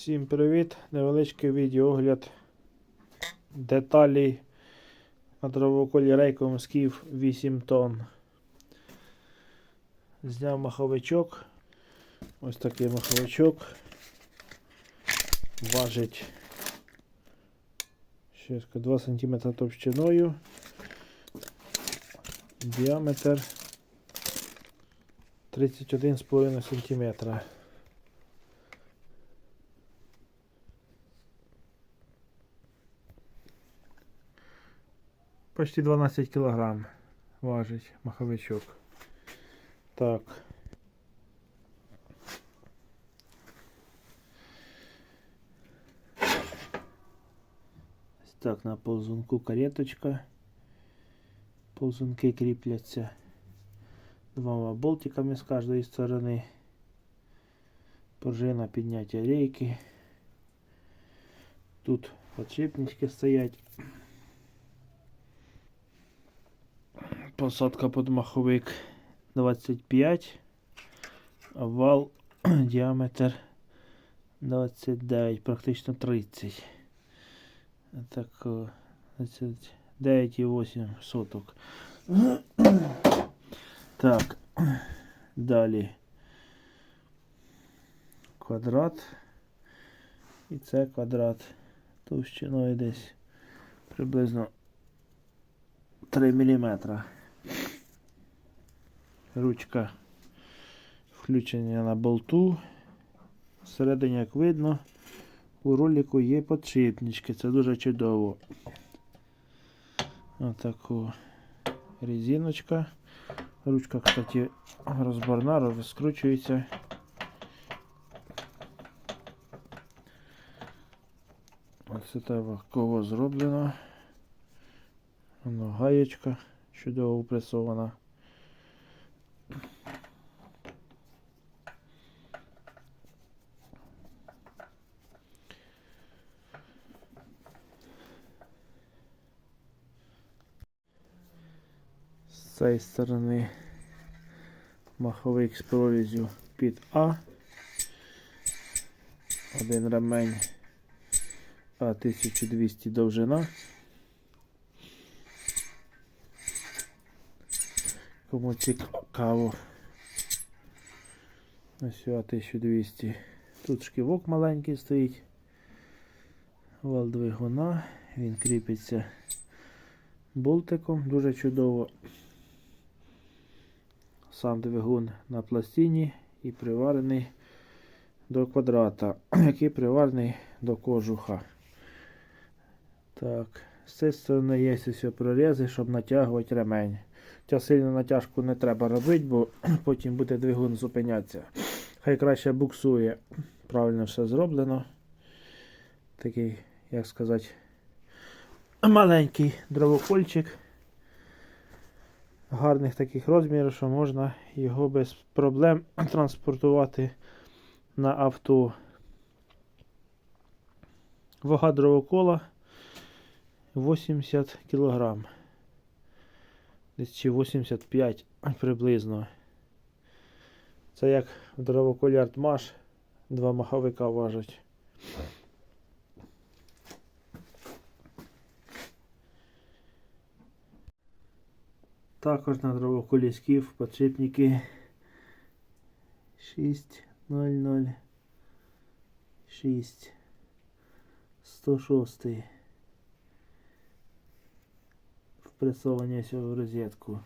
Всім привіт! Невеличкий відеоогляд деталей на дровоколі рейковим скіф 8 тонн. Зняв маховичок. Ось такий маховичок. Важить ще 2 см товщиною. Діаметр 31,5 см. Почти 12 кілограм важить маховичок. Так. Ось так на ползунку кареточка. Ползунки кріпляться двома болтиками з кожної сторони. Пружина підняття рейки. Тут подшипнички стоять. Посадка під маховик 25, а вал діаметр 29, практично 30. Так, 9,8 соток. Так, далі квадрат. І це квадрат товщиною десь приблизно 3 мм. Ручка включення на болту. Всередині, як видно, у ролику є подшипнички. Це дуже чудово. Отаку резиночка. Ручка, кстати, розборна, розкручується. Ось це кого зроблено. Воно гаєчка чудово упресована. Цієї сторони маховик з прорізю під А. Один ремень А 1200 довжина. Кому цікаво. Ось о, 1200. Тут шківок маленький стоїть. Вал двигуна. Він кріпиться болтиком. Дуже чудово. Сам двигун на пластині і приварений до квадрата, який приварений до кожуха. Так, з цієї сторони є ось прорізи, щоб натягувати ремень. Ця сильну натяжку не треба робити, бо потім буде двигун зупинятися. Хай краще буксує. Правильно все зроблено. Такий, як сказати, маленький дровокольчик. Гарних таких розмірів, що можна його без проблем транспортувати на авто. Вага дровокола 80 кілограм десь чи 85 приблизно. Це як в дровоколі Артмаш, два маховика важать. Також на дровах колісків, подшипники. 6006 106 впресовані в розетку.